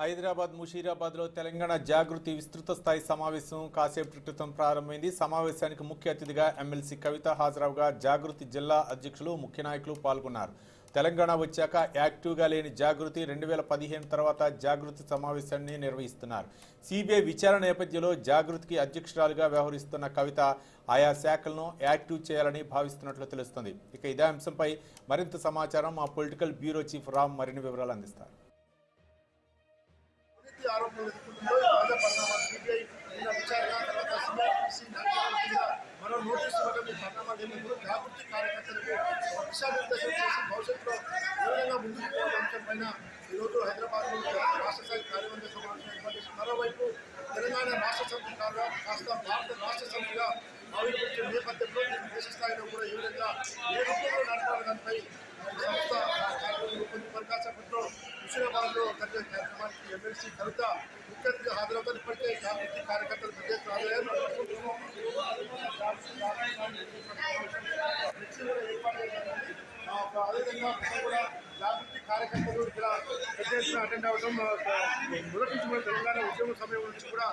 హైదరాబాద్ ముషీరాబాద్లో తెలంగాణ జాగృతి విస్తృత స్థాయి సమావేశం కాసేపటి క్రితం ప్రారంభమైంది. సమావేశానికి ముఖ్య అతిథిగా ఎమ్మెల్సీ కవిత హాజరవగా జాగృతి జిల్లా అధ్యక్షులు ముఖ్య నాయకులు పాల్గొన్నారు. తెలంగాణ వచ్చాక యాక్టివ్గా లేని జాగృతి రెండు వేల పదిహేను తర్వాత జాగృతి సమావేశాన్ని నిర్వహిస్తున్నారు. సిబిఐ విచారణ నేపథ్యంలో జాగృతికి అధ్యక్షురాలుగా వ్యవహరిస్తున్న కవిత ఆయా శాఖలను యాక్టివ్ చేయాలని భావిస్తున్నట్లు తెలుస్తుంది. ఇక ఇదే అంశంపై మరింత సమాచారం మా పొలిటికల్ బ్యూరో చీఫ్ రామ్ మరిన్ని వివరాలు అందిస్తారు. ఆరోపణలు ఎదుర్కొంటున్నారు. తాజా సిబిఐ నిన్న విచారణ తర్వాత సిఆర్పిసి మరో నోటీసు ఇవ్వడం ఈ పరిణామాలు ఏమిటో జాగృతి కార్యకర్తలకు దిశానిర్దేశం చేసి భవిష్యత్తులో ఏ విధంగా ముందుకు పోయే అంశంపైన ఈరోజు హైదరాబాద్లో రాష్ట్ర స్థాయి కార్యవర్గ సమావేశం ఏర్పాటు మరోవైపు తెలంగాణ రాష్ట్ర సమితి కాగా కాస్త భారత రాష్ట్ర సమితిగా ఆవిర్భవించిన నేపథ్యంలో దేశ స్థాయిలో కూడా ఈ విధంగా ఏ రూపంలో నడపాలి దానిపై సంస్థ కార్యక్రమంలో కొన్ని పరికాశపట్లో హుషీరాబాద్లో జరిగే కార్యక్రమానికి ఎమ్మెల్సీ కవిత ముఖ్యంగా హాజరవుతారు ఇప్పటికే కాంగ్రెస్ కార్యకర్తలు పెద్ద ఎత్తున హాజరయ్యారు. అదేవిధంగా కూడా జాగృతి కార్యకర్తలు ఇక్కడ ప్రత్యేకంగా అటెండ్ అవ్వడం మొదటి నుంచి కూడా తెలంగాణ ఉద్యమ సమయం నుంచి కూడా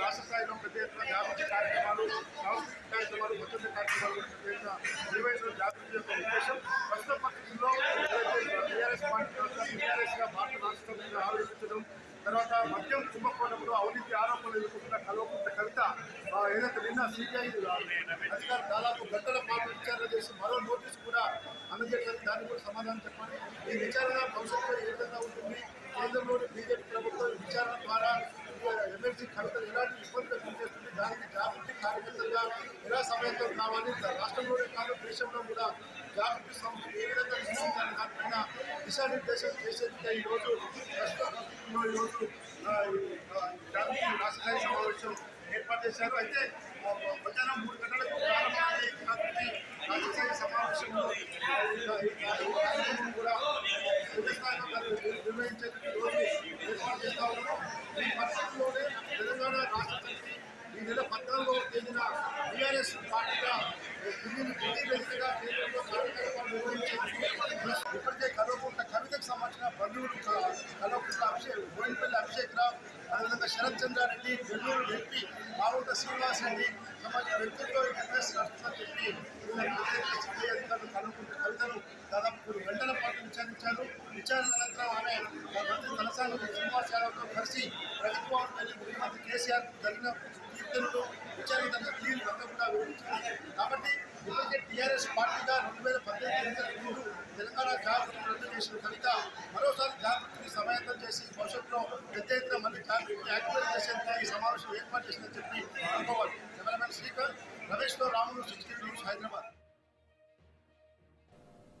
రాష్ట్ర స్థాయిలో పెద్ద ఎత్తున జాగృతి కార్యక్రమాలు సాంస్కృతిక కార్యక్రమాలు కొత్త కార్యక్రమాలు పెద్ద ఎత్తున నిర్వహించడం జాగృతి యొక్క ఉద్దేశం భారత రాష్ట్ర తర్వాత మద్యం కుంభకోణంలో అవినీతి ఆరోపణలు ఎదుర్కొంటున్న కల్వకుంట కవిత ఏదైతే నిన్న సిబిఐ అధికారులు దాదాపు గంటల పాటు విచారణ చేసి మరో నోటీసు కూడా అందజేయలేదు దాన్ని కూడా సమాధానం చెప్పాలి. ఈ విచారణ భవిష్యత్తులో ఏ విధంగా ఉంటుంది? కేంద్రంలోని బీజేపీ ప్రభుత్వం విచారణ ద్వారా ఎమ్మెల్సీ కవితలు ఎలాంటి ఇబ్బందులు పనిచేస్తుంది దానికి జాగృతి కార్యకర్తలుగా ఎలా సమయంతం కావాలి రాష్ట్రంలోనే కాదు దేశంలో కూడా జాగ్రత్త సంస్థ ఏ విధంగా నిర్వహించాలి దానిపైన దిశానిర్దేశం చేసేందుకు ఈరోజు ప్రస్తుతంలో ఈరోజు ఆ, రాష్ట్ర సమావేశం ఏర్పాటు చేశారు. అయితే మధ్యాహ్నం మూడు గంటలకు ప్రారంభమైన ఈ సమావేశంలో కూడా స్థాయిలో నిర్వహించేందుకు ఈరోజు ఏర్పాటు చేస్తా ఉన్నాము. ఈ పరిస్థితుల్లోనే తెలంగాణ రాష్ట్ర ఈ నెల పద్నాలుగవ తేదీన టీఆర్ఎస్ పార్టీగా ఢిల్లీని ఇప్పటికే కల్వకుంట కవితకు సంబంధించిన బంధువులు క- కల్వకుంట అభిషేక్ బోయినపల్లి అభిషేక్ రావు అదేవిధంగా శరత్ చంద్రారెడ్డి నెల్లూరు ఎంపీ మావుంట శ్రీనివాస్ రెడ్డి సంబంధించిన వ్యక్తులతో బిజినెస్ నడుస్తుందని చెప్పి అధికారులు కల్వకుంట కవితను దాదాపు గంటల పాటు విచారించారు విచారణ అనంతరం ఆమె ఆ మంత్రి తలసాని శ్రీనివాస్ యాదవ్తో కలిసి ప్రగతి భవన్ వెళ్ళి ముఖ్యమంత్రి కేసీఆర్ జరిగిన కీర్తనలు విచారణ తీరు అంతా కూడా వివరించింది కాబట్టి టీఆర్ఎస్ పార్టీగా రెండు వేల పద్దెనిమిది ముందు తెలంగాణ జాగృతి రద్దు చేసిన కనుక మరోసారి జాగృతిని సమాయత్తం చేసి భవిష్యత్తులో పెద్ద ఎత్తున మళ్ళీ జాగృతిని యాక్టివేట్ చేసేందుకు ఈ సమావేశం ఏర్పాటు చేసిందని చెప్పి అనుకోవాలి. కెమెరామెన్ శ్రీకర్ రమేష్తో రాములు సిక్స్టీ న్యూస్ హైదరాబాద్.